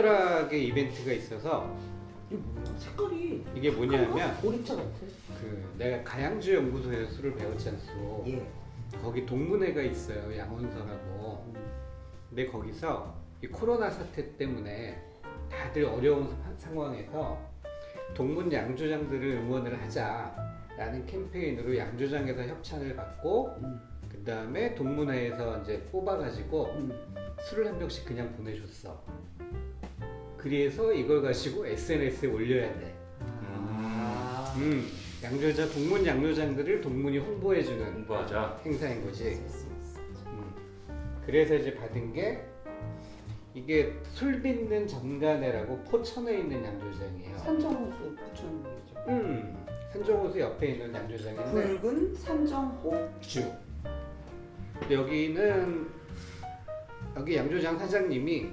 특별하게 이벤트가 있어서 이게 뭐야? 색깔이 이게 뭐냐면 보리차 같아. 그 내가 가양주 연구소에서 술을 배웠지 않소. 예. 거기 동문회가 있어요 양원서라고. 근데 거기서 이 코로나 사태 때문에 다들 어려운 사- 상황에서 동문 양조장들을 응원을 하자라는 캠페인으로 양조장에서 협찬을 받고 음. 그 다음에 동문회에서 이제 뽑아가지고 음. 술을 한 병씩 그냥 보내줬어. 그래서 이걸 가지고 SNS에 올려야 돼. 아. 음, 양조장 동문 양조장들을 동문이 홍보해주는 공부하자. 행사인 거지. 음. 그래서 이제 받은 게 이게 술 빚는 전간회라고 포천에 있는 양조장이에요. 산정호수 부천이죠. 음, 산정호수 옆에 있는 양조장인데 붉은 산정호. 주. 여기는 여기 양조장 사장님이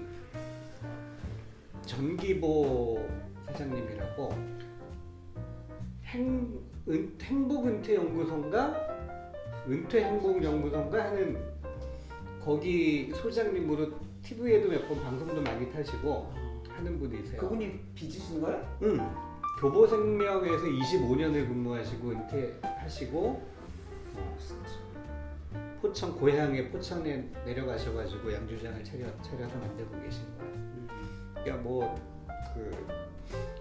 전기보 사장님이라고 행, 은, 행복은퇴연구소인가 은퇴행복연구소인가 하는 거기 소장님으로 TV에도 몇 번 방송도 많이 타시고 하는 분이세요. 그분이 빚으신 거예요? 응. 교보생명에서 25년을 근무하시고 은퇴하시고 어, 포천 고향에 포천에 내려가셔가지고 양조장을 차려 차려서 만들고 계신 거야. 그러니까 뭐 그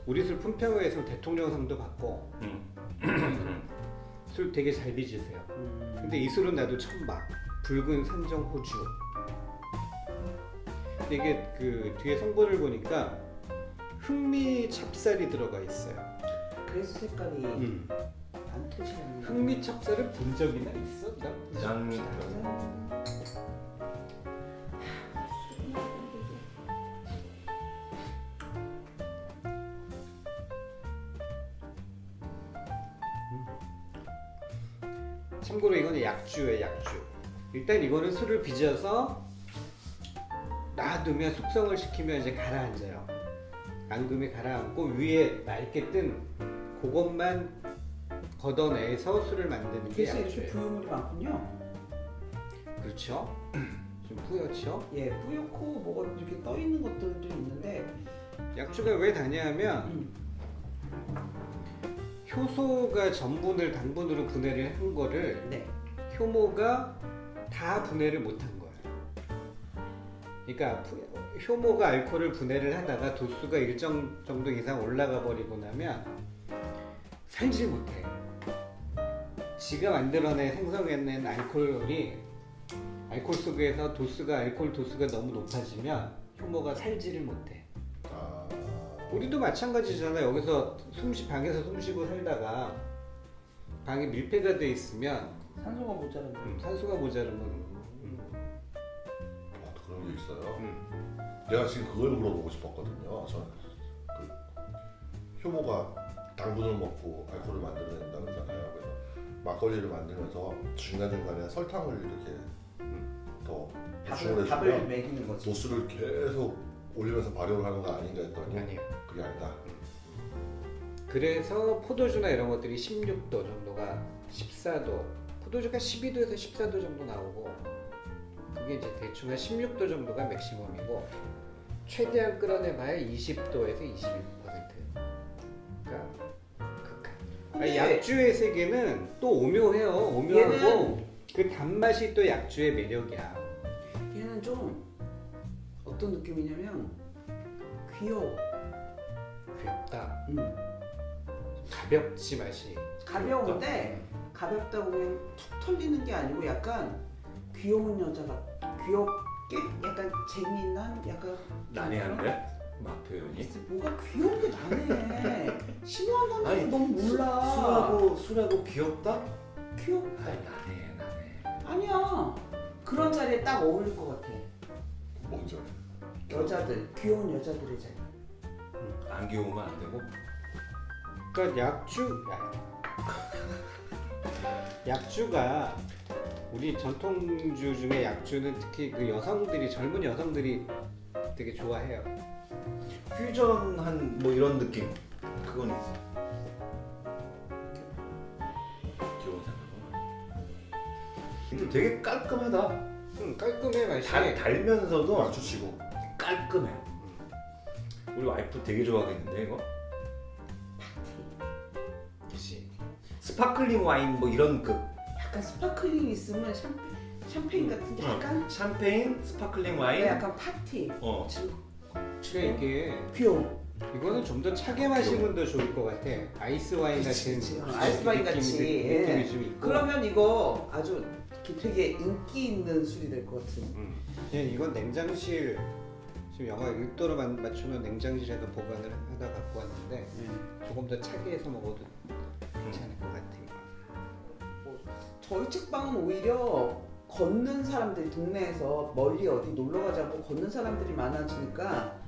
우리 술 품평회에서 대통령상도 받고 응. 술 되게 잘 빚으세요. 음. 근데 이 술은 나도 처음 봐. 붉은 산정 호주. 근데 이게 그 뒤에 성분을 보니까 흑미 찹쌀이 들어가 있어요. 그래서 색깔이 음. 안 터지는. 흑미 찹쌀을 본 적이나 있어? 나 짠. 참고로 이거는 약주예요, 약주. 일단 이거는 술을 빚어서 놔두면 숙성을 시키면 이제 가라앉아요. 앙금이 가라앉고 위에 맑게 뜬 그것만 걷어내서 술을 만드는 게 그래서 이렇게 약주예요. 부유물이 많군요. 그렇죠? 좀 뿌옇죠? 예, 뿌옇고 뭐가 이렇게 떠 있는 것들도 있는데. 약주가 왜 다냐면 음. 효소가 전분을 당분으로 분해를 한 거를 네. 효모가 다 분해를 못한 거예요. 그러니까 부- 효모가 알코올을 분해를 하다가 도수가 일정 정도 이상 올라가 버리고 나면 살지 못해. 지가 만들어낸 생성해낸 알코올이 알코올 속에서 도수가 알코올 도수가 너무 높아지면 효모가 살지를 못해. 아, 우리도 마찬가지잖아. 여기서 숨쉬 방에서 숨쉬고 살다가 방에 밀폐가 돼 있으면 산소가 모자란다. 음, 산소가 모자르면 음, 아, 그런 게 있어요. 음. 내가 지금 그걸 물어보고 싶었거든요. 저는 그 효모가 당분을 먹고 알코올을 만들어낸다 그러잖아요. 그래서 막걸리를 만들면서 중간 중간에 설탕을 이렇게 더 보충을 밥을, 밥을 해주면 먹이는 거지. 도수를 계속 올리면서 발효를 하는 거 아닌가 했더니 아니에요. 그게 아니다. 그래서 포도주나 이런 것들이 16도 정도가 14도, 포도주가 12도에서 14도 정도 나오고 그게 이제 대충 한 16도 정도가 맥시멈이고 최대한 끌어내봐야 20도에서 21%. 그러니까 극한. 근데 약주의 세계는 또 오묘해요. 오묘하고 얘는- 그 단맛이 또 약주의 매력이야. 얘는 좀 어떤 느낌이냐면 귀여워. 귀엽다. 음. 가볍지 맛이. 가벼운데 가볍다 보면 툭 털리는 게 아니고 약간 귀여운 여자가 귀엽게 약간 재미난 약간 난해한데? 막 표현이. 글쎄, 뭐가 귀여운 게 나네. 심오한 단어를 아니, 너무 몰라. 술하고 술하고 귀엽다? 귀엽 아이 난해 난해. 아니야. 그런 자리에 딱 어울릴 것 같아. 먼저 여자들 귀여운 여자들의 자리. 안 귀여우면 안 되고. 그러니까 약주 약주가 우리 전통주 중에 약주는 특히 그 여성들이 젊은 여성들이 되게 좋아해요. 퓨전한 뭐 이런 느낌 그건 있어. 귀여운. 근데 되게 깔끔하다. 음, 깔끔해 맛이. 달, 달면서도 맞추치고 깔끔해. 우리 와이프 되게 좋아하겠는데 이거? 그치 스파클링 와인 뭐 이런 그 약간 스파클링 있으면 샴페, 샴페인 같은 게 약간 샴페인 스파클링 와인 네, 약간 파티. 어지 금 그러니까 이게 귀여워. 이거는 좀 더 차게 마시면 더 좋을 것 같아. 아이스 와인 같은 그치. 어, 아이스 와인 느낌이- 같이. 느낌이 예. 좀 있고. 그러면 이거 아주 되게 인기 있는 술이 될 것 같은. 음. 그냥 이건 냉장실 지금 영하 6도로 맞추면 냉장실에서 보관을 하다 갖고 왔는데 조금 더 차게 해서 먹어도 괜찮을 것 같아. 저희 책방은 오히려 걷는 사람들이 동네에서 멀리 어디 놀러 가지 않고 걷는 사람들이 많아지니까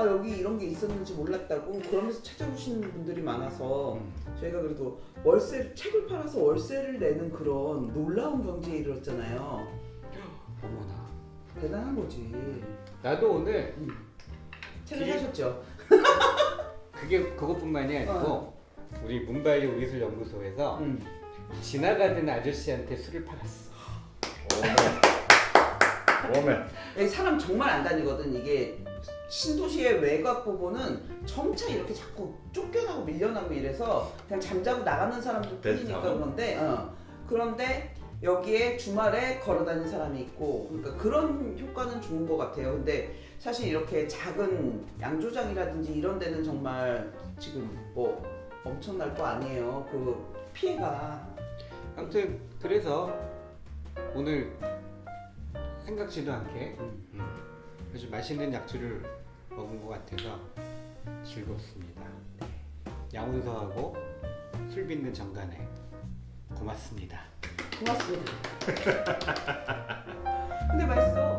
아 여기 이런 게 있었는지 몰랐다고 그러면서 찾아오시는 분들이 많아서 음. 저희가 그래도 월세 책을 팔아서 월세를 내는 그런 놀라운 경지에 이르렀잖아요. 어머나. 대단한 거지. 나도 오늘 책을 길- 사셨죠? 그게 그것뿐만이 아니고 어. 우리 문발리 우리술 연구소에서 응. 지나가던 아저씨한테 술을 팔았어. 오메 여기 사람 정말 안 다니거든. 이게 신도시의 외곽 부분은 점차 이렇게 자꾸 쫓겨나고 밀려나고 이래서 그냥 잠자고 나가는 사람들 뿐이니까 베드타운. 그런데 어. 그런데 여기에 주말에 걸어 다니는 사람이 있고 그러니까 그런 효과는 좋은 것 같아요. 근데 사실 이렇게 작은 양조장이라든지 이런 데는 정말 지금 뭐 엄청날 거 아니에요. 그 피해가 아무튼 그래서 오늘 생각지도 않게 아주 맛있는 약주를 먹은 것 같아서 즐겁습니다. 양운서하고 술 빚는 정간에 고맙습니다. 고맙습니다.